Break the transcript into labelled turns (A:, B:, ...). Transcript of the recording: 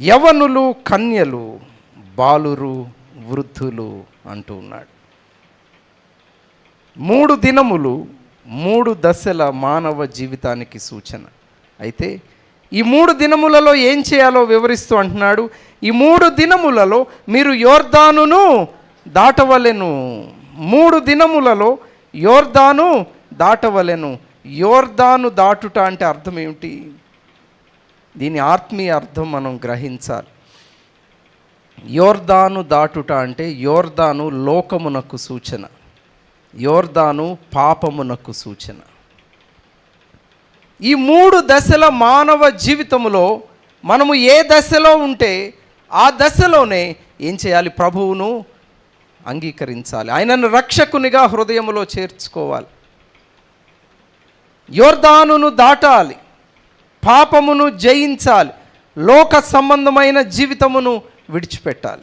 A: యవనులు కన్యలు బాలురు వృద్ధులు అంటూ ఉన్నాడు. మూడు దినములు మూడు దశల మానవ జీవితానికి సూచన. అయితే ఈ మూడు దినములలో ఏం చేయాలో వివరిస్తూ అంటున్నాడు ఈ మూడు దినములలో మీరు యోర్దానును దాటవలెను. మూడు దినములలో యోర్దాను దాటవలెను. యోర్దాను దాటుట అంటే అర్థం ఏమిటి? దీని ఆత్మీయ అర్థం మనం గ్రహించాలి. యోర్దాను దాటుట అంటే యోర్దాను లోకమునకు సూచన. యోర్దాను పాపమునకు సూచన. ఈ మూడు దశల మానవ జీవితములో మనము ఏ దశలో ఉంటే ఆ దశలోనే ఏం చేయాలి? ప్రభువును అంగీకరించాలి. ఆయనను రక్షకునిగా హృదయములో చేర్చుకోవాలి. యోర్దానును దాటాలి. పాపమును జయించాలి. లోక సంబంధమైన జీవితమును విడిచిపెట్టాలి.